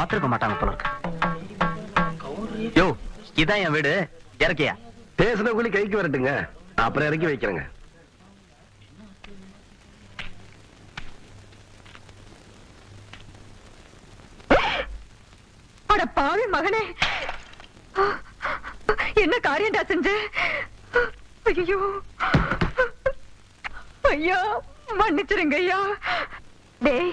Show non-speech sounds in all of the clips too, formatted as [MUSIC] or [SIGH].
பாத்துருக்க மாட்டாங்க போல இருக்கு. யோ இதான் என் வீடு. இறக்கியா? பேசுன கூலி கைக்கு வரட்டுங்க. அப்புறம் இறக்கி வைக்கிறேங்க. அட பாவி மகனே. என்ன காரியம்டா செஞ்ச? ஐயோ. ஐயா மன்னிச்சிருங்க ஐயா. டேய்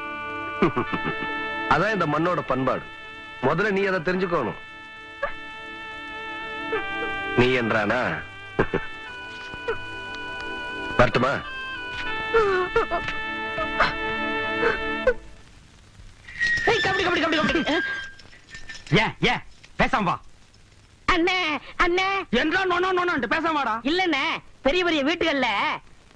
[LAUGHS] அதான் இந்த மண்ணோட பண்பாடு. முதல்ல நீ அதை தெரிஞ்சுக்கணும். நீ என்றானா? [LAUGHS] வரட்டுமா? ஏன் ஏன் பேசாம வா. அண்ணே அண்ணே. என்றா நொண்ணோ நொண்ணோன்ட்டு பேசாம வாடா. இல்லண்ணே பெரிய பெரிய வீட்டுகள்ல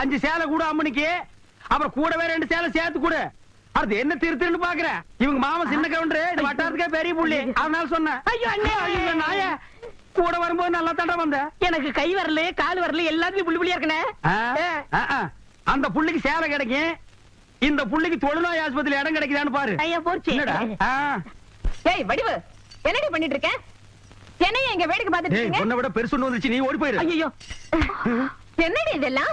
அஞ்சு சேலை கூட அம்மனிக்கு. அப்புறம் கூடவே ரெண்டு சேலை சேர்த்து கூட. அடுத்து என்ன திருத்துன்னு பாக்குற? இவங்க மாமா சின்ன கவுண்டரு இந்த வட்டாரத்துக்கே பெரிய புள்ளி. அதனால சொன்னேன். ஐயோ, அண்ணே. ஐயோ, நாயே. கூட வரும்போது நல்லா தாண்டா வந்த. எனக்கு கை வரல கால் வரல எல்லாத்துலயும் புள்ளி புள்ளியா இருக்கனே. அந்த புள்ளிக்கு சேலை கிடைக்கும். இந்த புள்ளிக்கு தொழுநோய் ஆஸ்பத்திரி இடம் கிடைக்குதான்னு பாரு. ஐயா போச்சு. ஏய் வடிவு. என்னடி பண்ணிட்டு இருக்க என்னைய எங்க வேடிக்கை பார்த்துட்டு இருக்கீங்க? உன்னை விட பெருசு ஒண்ணு வந்துச்சு. நீ ஓடி போயிரு. ஐயோ என்னடி இதெல்லாம்?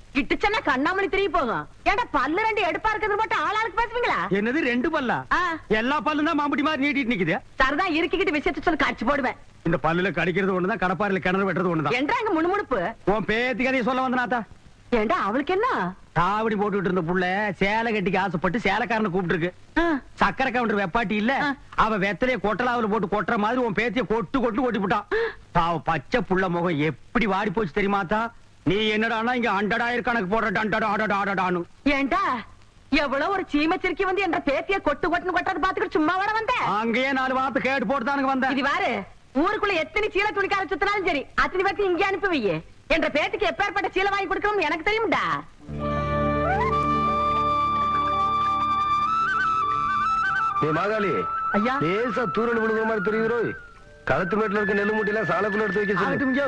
கிட்டுச்சன்னா கண்ணாமணி திரும்பி போகும். ஏன்டா பல்லு ரெண்டு எடுப்பா இருக்கிறது மட்டும் ஆளாளுக்கு பேசுவீங்களா? என்னது ரெண்டு பல்லா. எல்லா பல்லும் தான் மாம்பட்டி மாதிரி நீட்டிட்டு நிக்குது. சரிதான் இருக்கிக்கிட்டு விஷயத்த சொல்லி காட்சி போடுவேன். இந்த பல்லுல கடிக்கிறது ஒண்ணுதான் கடப்பாரில கிணறு வெட்டுறது ஒண்ணுதான். என்றா அங்க முணுமுணுப்பு? உன் பேத்தி கதையை சொல்ல வந்தனாத்தா ஏண்டா அவளுக்கு என்ன? தாவடி போட்டுட்டு இருந்த புள்ள சேலை கட்டிக்கு ஆசைப்பட்டு சேலைக்காரனை கூப்பிட்டு இருக்கு ஆ, சக்கரை கவுண்டர் வெப்பாட்டி இல்ல. ஆ. அவ வெத்தலைய கொட்டலாவுல போட்டு கொட்டுற மாதிரி உன் பேத்திய கொட்டு கொட்டு கொட்டி விட்டான் பாவ பச்சை புள்ள முகம் எப்படி வாடி போச்சு தெரியுமாத்தா நீ என்னடானா இங்க அண்டடாயிரம் கணக்கு போடுற டண்டடா அடடா அடடான்னு ஏண்டா? எவ்வளவு ஒரு சீமச்சிருக்கி வந்து என்ற பேத்திய கொட்டு கொட்டுன்னு கொட்டது பாத்துக்கிட்டு சும்மா வர வந்த? அங்கேயே நாலு வார்த்தை கேட்டு போட்டு தானுங்க வந்தேன் இது பாரு ஊருக்குள்ள எத்தனை சீல துணிக்கார சுத்தினாலும் சரி அத்தனை பேர்த்து இங்கே அனுப்பி வையே என்ற பேத்துக்கு எப்பேற்பட்ட சீலை வாங்கி கொடுக்கணும் எனக்கு தெரியும்டா. நீ மாகாளி ஐயா. லேசா தூரல் விழுகிற மாதிரி தெரியுறோ களத்து மேட்டுல இருக்க நெல்லு மூட்டையெல்லாம் சாலைக்குள்ள எடுத்து வைக்க சொல்லு.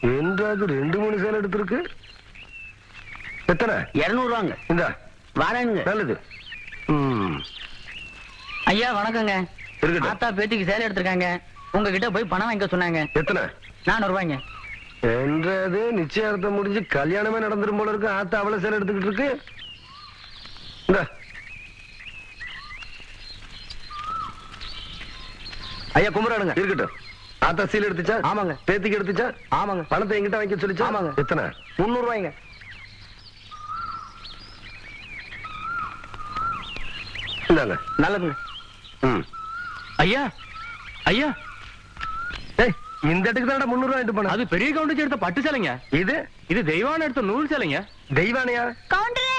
என்றாவது ரெண்டு மூணு சேலை எடுத்திருக்கு. எத்தனை? இருநூறு ரூபாங்க இந்த. வரேனுங்க. நல்லது. ம். ஐயா வணக்கங்க. இருக்கட்டும். ஆத்தா பேத்திக்கு சேலை எடுத்திருக்காங்க. உங்ககிட்ட போய் பணம் வாங்கிக்க சொன்னாங்க. எத்தனை? நானூறு ரூபாய்ங்க என்றது நிச்சயார்த்தம் முடிஞ்சு கல்யாணமே நடந்துரும் போல இருக்கு. ஆத்தா அவளை சேலை எடுத்துக்கிட்டு இருக்கு. இந்த. ஐயா கும்பிடுறானுங்க இருக்கட்டும். ஆத்தா சீல் எடுத்துச்சா? ஆமாங்க. பேத்திக்கு எடுத்துச்சா? ஆமாங்க. பணத்தை என்கிட்ட வாங்கி சொல்லிச்சா? ஆமாங்க. எத்தனை? முன்னூறு ரூபாய்ங்க இந்தாங்க. நல்லதுங்க. ம். ஐயா ஐயா. ஏய் இந்த இடத்துக்கு தான் முன்னூறு ரூபாய் போன அது பெரிய கவுண்டிச்சு எடுத்த பட்டு சேலைங்க. இது? இது தெய்வான எடுத்த நூல் சேலைங்க. தெய்வானையா? கவுண்டரே!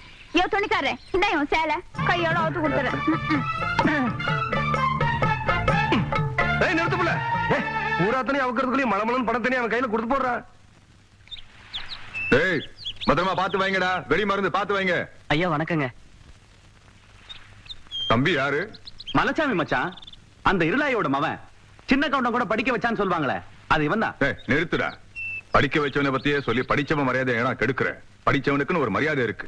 யோ துணிக்காரன் இந்த உன் சேலை. கையோட அவுத்து கொடுத்துறேன். ஏய் நிறுத்து புள்ள. பூராத்தனையும் அவுக்கிறதுக்குள்ளேயும் மலமலன் பணத்தனையும் அவன் கையில கொடுத்து போடுறா. ஏய் பத்திரமா பாத்து வைங்கடா. வெடி மருந்து பாத்து வைங்க. ஐயா வணக்கங்க. தம்பி யாரு? மலைச்சாமி மச்சான். அந்த இருளாயோட மவன். சின்ன கவுண்டம் கூட படிக்க வச்சான்னு சொல்லுவாங்களே அது இவன் தான் நிறுத்துடா. படிக்க வச்சவனை பத்தியே சொல்லி படிச்சவன் மரியாதை ஏன்னா கெடுக்கிற படிச்சவனுக்குன்னு ஒரு மரியாதை இருக்கு.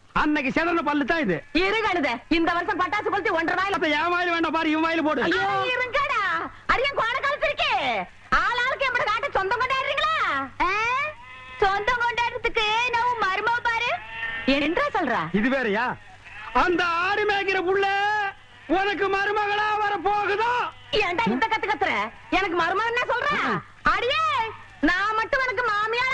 அன்னைக்கு செதன பல்லு தான் இது. இருகழுத இந்த வருஷம் பட்டாசு கொளுத்தி ஒன்றரை வாயில அப்ப என் வாயில வேண்டாம் பாரு இவன் வாயில போடு. இருங்கடா. அடியன் கோண கழுத்திருக்கே ஆளாளுக்கு எப்படி காட்ட சொந்தம் கொண்டாடுறீங்களா? சொந்தம் கொண்டாடுறதுக்கு நான் மருமவ பாரு? என்றா சொல்றா? இது வேறயா? அந்த ஆடு மேய்க்கிற புள்ள உனக்கு மருமகளா வர போகுதோ? ஏன்டா இந்த கத்து கத்துற? எனக்கு என்ன சொல்ற? அடியே நான் மட்டும் உனக்கு மாமியார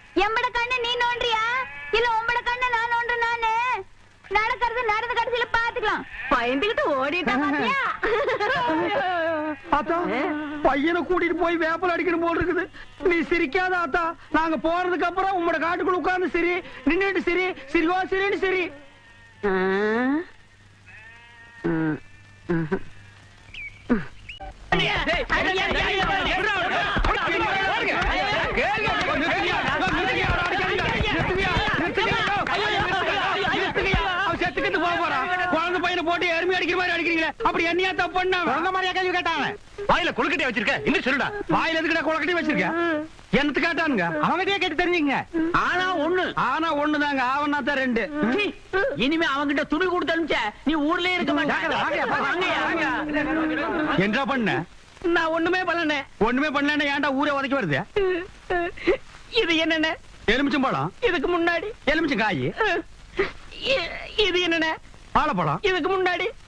எம்பட கண்ணு நீ நோண்டியா இல்ல உம்பட கண்ணு நான் நோண்டு நானு நடக்கிறது நடந்த கடைசியில பாத்துக்கலாம் பயந்துகிட்டு ஓடிட்டா பாத்தியா ஆத்தா பையனை கூட்டிட்டு போய் வேப்பல் அடிக்கணும் போல் இருக்குது நீ சிரிக்காத ஆத்தா நாங்க போறதுக்கு அப்புறம் உங்களோட காட்டுக்குள்ள உட்கார்ந்து சரி நின்னுட்டு சரி சிரிவா சரின்னு சரி குழந்தை பையனை போட்டு எருமை அடிக்கிற மாதிரி அடிக்கிறீங்களே அப்படி என்னையா தப்பு பண்ண? குழந்தை மாதிரியா கேள்வி கேட்டாங்க வாயில கொழுக்கட்டையா வச்சிருக்க. இன்னும் சொல்லுடா. வாயில எதுக்குடா குளக்கட்டி வச்சிருக்க? என்னத்து கேட்டானுங்க? அவங்ககிட்டயே கேட்டு தெரிஞ்சுங்க ஆனா ஒண்ணு. ஆனா ஒண்ணுதாங்க. ஆவனா தான் ரெண்டு இனிமே அவன்கிட்ட துணி கொடுத்து அனுப்பிச்ச நீ ஊர்லயே இருக்க. மாட்டேன். என்ன பண்ண? நான் ஒண்ணுமே பண்ணல. ஒண்ணுமே பண்ணலன்னா ஏன்டா ஊரே உதைக்க வருது? இது என்னென்ன? எலுமிச்சம்பழம் இதுக்கு முன்னாடி. எலுமிச்சம் காய். இது என்னென்ன? வாழைப்பழம். இதுக்கு முன்னாடி.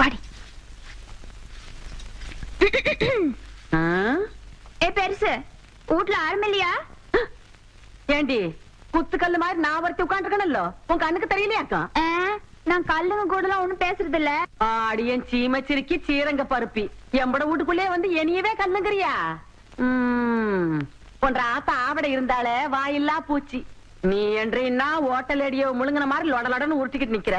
பாடி. [CLEARS THROAT] ஏ பெருசு வீட்ல ஆரம்ப இல்லையா? ஏண்டி குத்துக்கல்லு மாதிரி நான் ஒருத்தி உட்காந்துருக்கணும்ல உன் கண்ணுக்கு தெரியலையாக்கா ஆ, நான் கல்லுங்க கூட எல்லாம் ஒண்ணும் பேசுறது இல்ல ஆடியன் சீமச்சிரிக்கி சீரங்க பருப்பி. எம்பட வீட்டுக்குள்ளே வந்து என்னையவே கல்லுங்கிறியா? உம், உன்ற ஆத்தா ஆவட இருந்தாலே வாயில்லா பூச்சி. நீ என்றீன்னா ஓட்டல் அடியோ முழுங்கின மாதிரி லொடலொடன்னு உருட்டிக்கிட்டு நிக்கிற.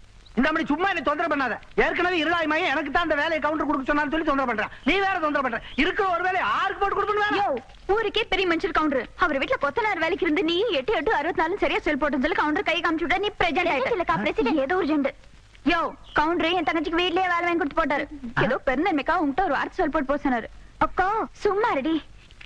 இந்த மாதிரி சும்மா என்ன தொந்தரவு பண்ணாத. ஏற்கனவே இருளாய் மையம் எனக்கு தான் அந்த வேலையை கவுண்டர் கொடுக்க சொன்னான்னு சொல்லி தொந்தரவு பண்றான் நீ வேற தொந்தரவு பண்ற. இருக்கிற ஒரு வேலையை ஆருக்கு போட்டு கொடுக்கணும் யோ ஊருக்கே பெரிய மனுஷர் கவுண்டர் அவர் வீட்டுல கொத்தனார் வேலைக்கு இருந்து நீ எட்டு எட்டு அறுபத்தி நாலு சரியா செல் போட்டு சொல்லி கவுண்டர் கை காமிச்சு விட்டா நீ பிரசிடென்ட் இல்லக்கா பிரசிடென்ட் ஏதோ ஒரு ஜெண்டு யோ கவுண்டர் என் தங்கச்சிக்கு வீட்லயே வேலை வாங்கி கொடுத்து போட்டாரு. ஏதோ பெருந்தன்மைக்கா உன்கிட்ட ஒரு வார்த்தை சொல் போட்டு போக சொன்னாரு அக்கா. சும்மா ரெடி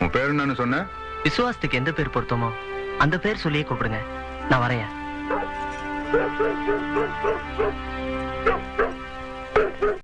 உன் பேர் என்னன்னு சொன்ன? விசுவாசத்துக்கு எந்த பேர் பொருத்தமோ அந்த பேர் சொல்லியே கூப்பிடுங்க. நான் வரேன்.